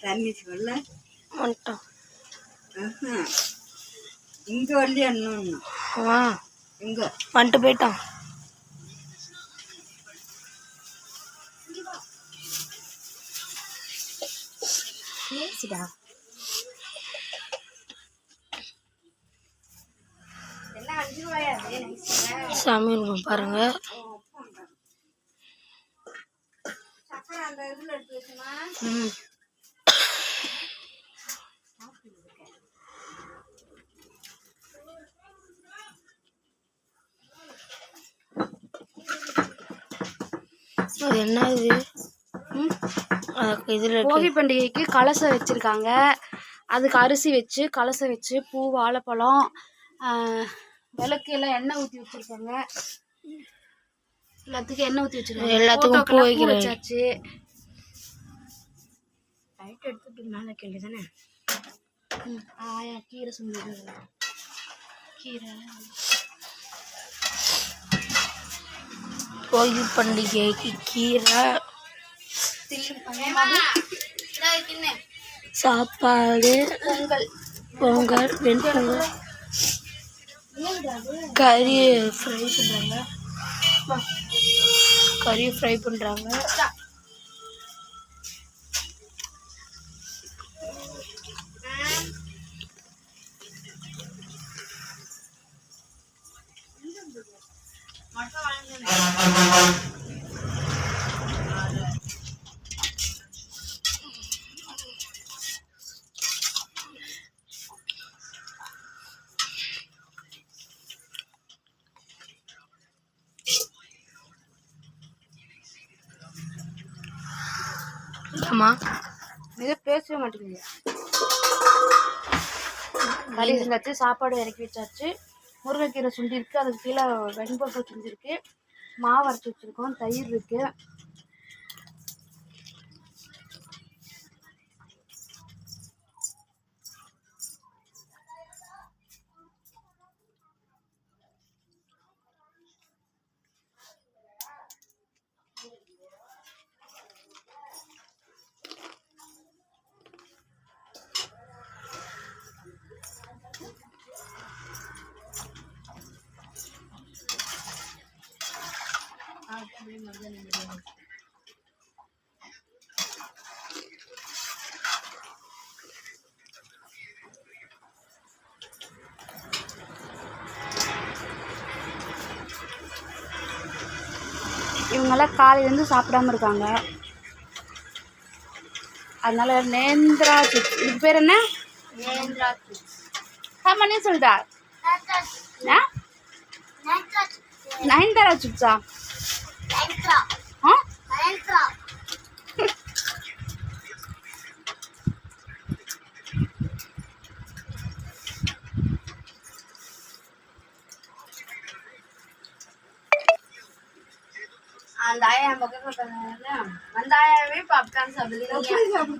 தண்ணி சொல்ல வந்துட்டோம். இங்க இன்னொன்னு. ஆ இங்க வந்துட்டு போயிட்டான். பேசிடா சாமி இருக்கும் பாருங்க. சக்கரை அந்த இதுல எடுத்து வச்சுமா? ம். அது என்ன இது இதில் போகி பண்டிகைக்கு கலசம் வச்சுருக்காங்க. அதுக்கு அரிசி வச்சு கலசம் வச்சு பூ வாழைப்பழம் விளக்கு எல்லாம் எண்ணெய் ஊற்றி வச்சுருக்காங்க. எல்லாத்துக்கும் எண்ணெய் ஊற்றி வச்சுருக்காங்க. எல்லாத்துக்கும் பூ. வச்சாச்சு. லைட் எடுத்துட்டு மேலே வைக்க வேண்டியதானே ஆயா கீரை சுந்தது கீரை. கோயில் பண்டிகைக்கு கீரை. சாப்பாடு பொங்கல் வெண்பொங்கல். கறி ஃப்ரை பண்ணுறாங்க கறி ஃப்ரை பண்ணுறாங்க ஆமாம் இது பேசவே மாட்டேங்குது. கறி செஞ்சாச்சு சாப்பாடு இறக்கி வச்சாச்சு. முருங்கைக்கீரை சுண்டி இருக்கு அதுக்கு கீழே வெண்பொங்கல் சுண்டிருக்கு மாவு அரைச்சி வச்சிருக்கோம் தயிர் இருக்கு. இவங்கெல்லாம் காலையிலேருந்து சாப்பிடாம இருக்காங்க. அதனால நேந்திரா சிப்ஸ். இதுக்கு பேர் என்ன? நேந்திரா ஆமாண்ணே சொல்லிட்டா ஆ? நயன்தாரா சிப்ஸா? அந்த ஆயா என் பக்கத்துல உட்கார்ந்தாங்கல்ல, அந்த ஆயாவே பாப்கார்ன் சாப்பிடுது நீங்க